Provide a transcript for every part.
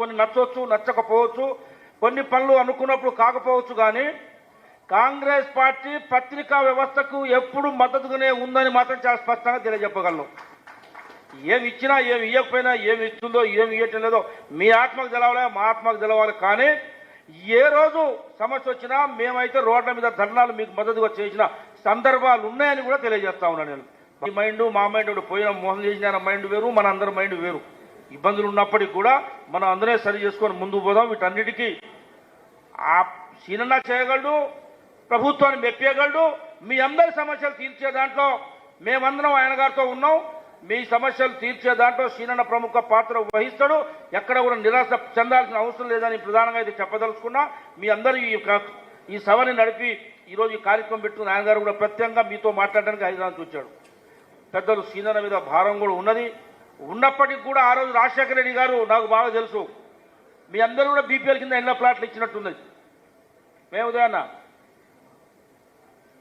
కొన్ని నచ్చవచ్చు నచ్చకపోవచ్చు కొన్ని పనులు అనుకున్నప్పుడు కాకపోవచ్చు కానీ కాంగ్రెస్ పార్టీ పత్రికా వ్యవస్థకు ఎప్పుడు మద్దతుగానే ఉందని మాత్రం చాలా స్పష్టంగా తెలియజెప్పగలను. ఏమి ఇచ్చినా ఏమి ఇవ్వకపోయినా ఏమి ఇస్తుందో ఏమి ఇవ్వటం లేదో మీ ఆత్మకు తెలవాలి మా ఆత్మకు తెలవాలి కానీ ఏ రోజు సమస్య వచ్చినా మేమైతే రోడ్ల మీద ధర్నాలు మీకు మద్దతుగా చేసిన సందర్భాలు ఉన్నాయని కూడా తెలియజేస్తా ఉన్నాను నేను. మీ మైండ్ మా మైండ్ పోయిన మోసం చేసిన మైండ్ వేరు మన అందరి మైండ్ వేరు. ఇబ్బందులు ఉన్నప్పటికీ కూడా మనం అందరే సరి చేసుకొని ముందుకు పోదాం. వీటన్నిటికీ ఆ సీనన్న చేయగలడు ప్రభుత్వాన్ని మెప్పేయగలడు. మీ అందరి సమస్యలు తీర్చే దాంట్లో మేమందరం ఆయన గారితో ఉన్నాం. మీ సమస్యలు తీర్చే దాంట్లో సీనన్న ప్రముఖ పాత్ర వహిస్తాడు. ఎక్కడ కూడా నిరాశ చెందాల్సిన అవసరం లేదని ప్రధానంగా అయితే చెప్పదలుచుకున్నా. మీ అందరూ ఈ ఈ సభని నడిపి ఈరోజు ఈ కార్యక్రమం పెట్టుకుని ఆయన గారు కూడా ప్రత్యేకంగా మీతో మాట్లాడడానికి హైదరాబాద్ వచ్చాడు. పెద్దలు సీనన్న మీద భారం కూడా ఉన్నది. ఉన్నప్పటికీ కూడా ఆ రోజు రాజశేఖర రెడ్డి గారు నాకు బాగా తెలుసు. మీ అందరూ కూడా బీపీఎల్ కింద ఎన్నో ప్లాట్లు ఇచ్చినట్టున్నది మేము ఉదయాన్న?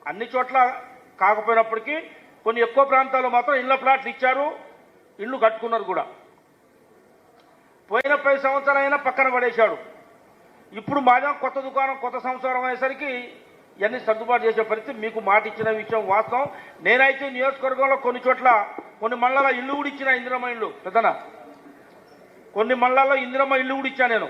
అన్ని చోట్ల కాకపోయినప్పటికీ కొన్ని ఎక్కువ ప్రాంతాల్లో మాత్రం ఇళ్ళ ప్లాట్లు ఇచ్చారు. ఇళ్ళు కట్టుకున్నారు కూడా. పోయిన పది సంవత్సరాలైనా పక్కన పడేశాడు. ఇప్పుడు మాదే కొత్త దుకాణం కొత్త సంవత్సరం అయ్యేసరికి ఇవన్నీ సర్దుబాటు చేసే పరిస్థితి మీకు మాట ఇచ్చిన విషయం వాస్తవం. నేనైతే నియోజకవర్గంలో కొన్ని చోట్ల కొన్ని మళ్ళా ఇల్లు కూడా ఇచ్చిన ఇందిరమ్మ ఇల్లు. పెద్దనా? కొన్ని మళ్ళాల్లో ఇందిరమ్మ ఇల్లు కూడా ఇచ్చా నేను?